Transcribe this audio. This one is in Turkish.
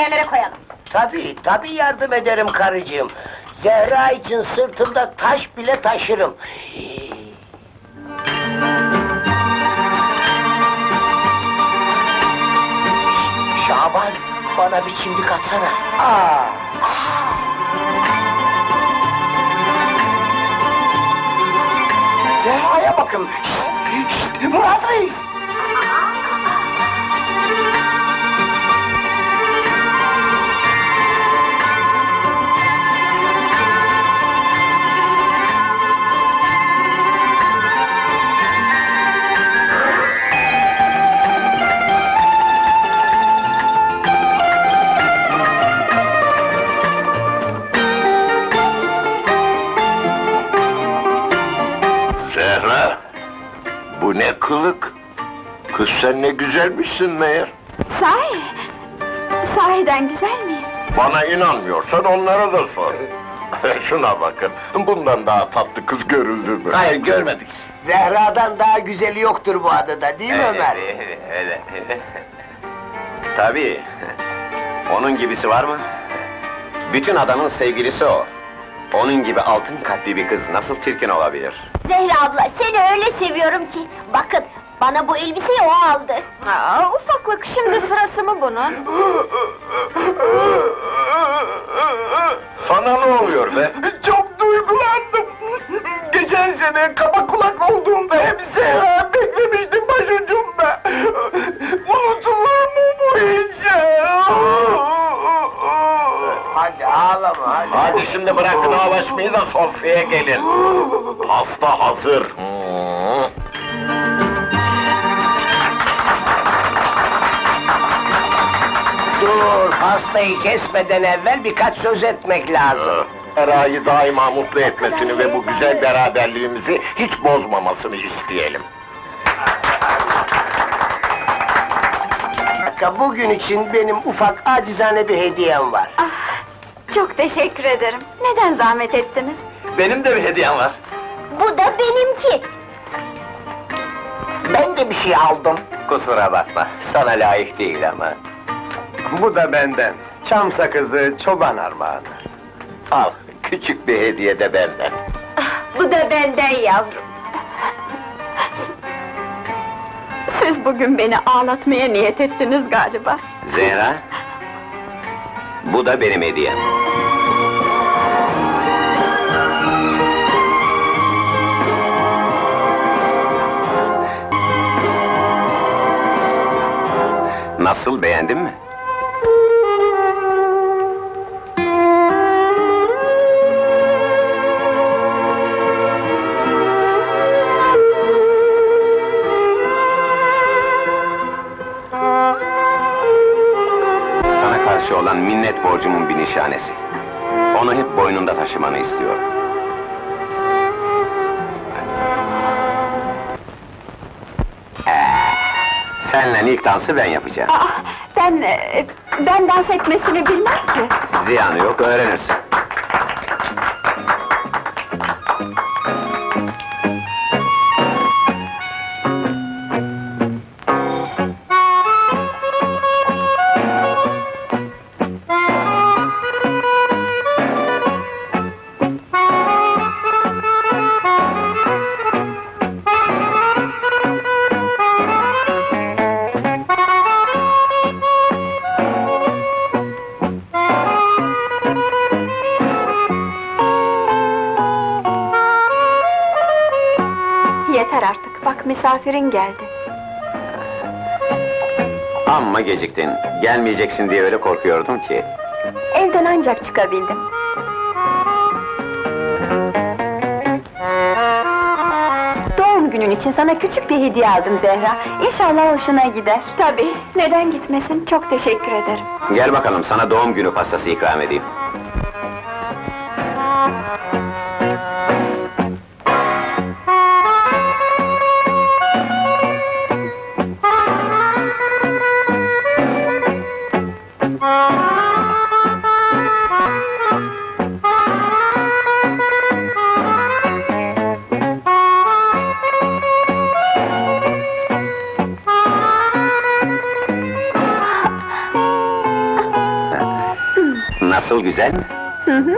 yerlere koyalım. Tabii, tabii yardım ederim karıcığım. Zehra için sırtımda taş bile taşırım. Şaban, bana bir çimdik atsana. Aa, Zehra'ya bakın. Şşt, şşt, Murat Reis! Zehra, bu ne kılık? Kız sen ne güzelmişsin meğer. Sahi, sahiden güzel miyim? Bana inanmıyorsan onlara da sor. Şuna bakın, bundan daha tatlı kız görüldü mü? Hayır görmedik. Zehra'dan daha güzeli yoktur bu adada, değil mi Ömer? Öyle. Tabii. Onun gibisi var mı? Bütün adamın sevgilisi o. Onun gibi altın kalpli bir kız nasıl çirkin olabilir? Zehra abla, seni öyle seviyorum ki. Bakın, bana bu elbiseyi o aldı. Aa, ufaklık, şimdi sırası mı bunun? Sana ne oluyor be? Çok duygulandım. Geçen sene kaba kulak olduğumda hep Zehra ağlama, hadi. Hadi şimdi bırakın ağlaşmayı da sofraya gelin. Pasta hazır. Hmm. Dur, hastayı kesmeden evvel birkaç söz etmek lazım. Eray'ı daima mutlu etmesini ve bu güzel beraberliğimizi hiç bozmamasını isteyelim. Dakika, Bugün için benim ufak acizane bir hediyem var. Ah, çok teşekkür ederim. Neden zahmet ettiniz? Benim de bir hediyem var. Bu da benimki. Ben de bir şey aldım. Kusura bakma, sana layık değil ama. Bu da benden. Çam sakızı çoban armağanı. Al, küçük bir hediye de benden. Ah, Bu da benden yavrum. Siz bugün beni ağlatmaya niyet ettiniz galiba. Zehra, bu da benim hediyem. Nasıl, beğendin mi? Borcumun bir nişanesi. Onu hep boynunda taşımanı istiyorum. Ee, Senle ilk dansı ben yapacağım. Aa, ben, e, ben dans etmesini bilmem ki. Ziyanı yok, öğrenirsin. Misafirin geldi. Amma geciktin. Gelmeyeceksin diye öyle korkuyordum ki. Evden ancak çıkabildim. Doğum günün için sana küçük bir hediye aldım Zehra. İnşallah hoşuna gider. Tabii, neden gitmesin? Çok teşekkür ederim. Gel bakalım, sana doğum günü pastası ikram edeyim. Nasıl güzel? Hı hı.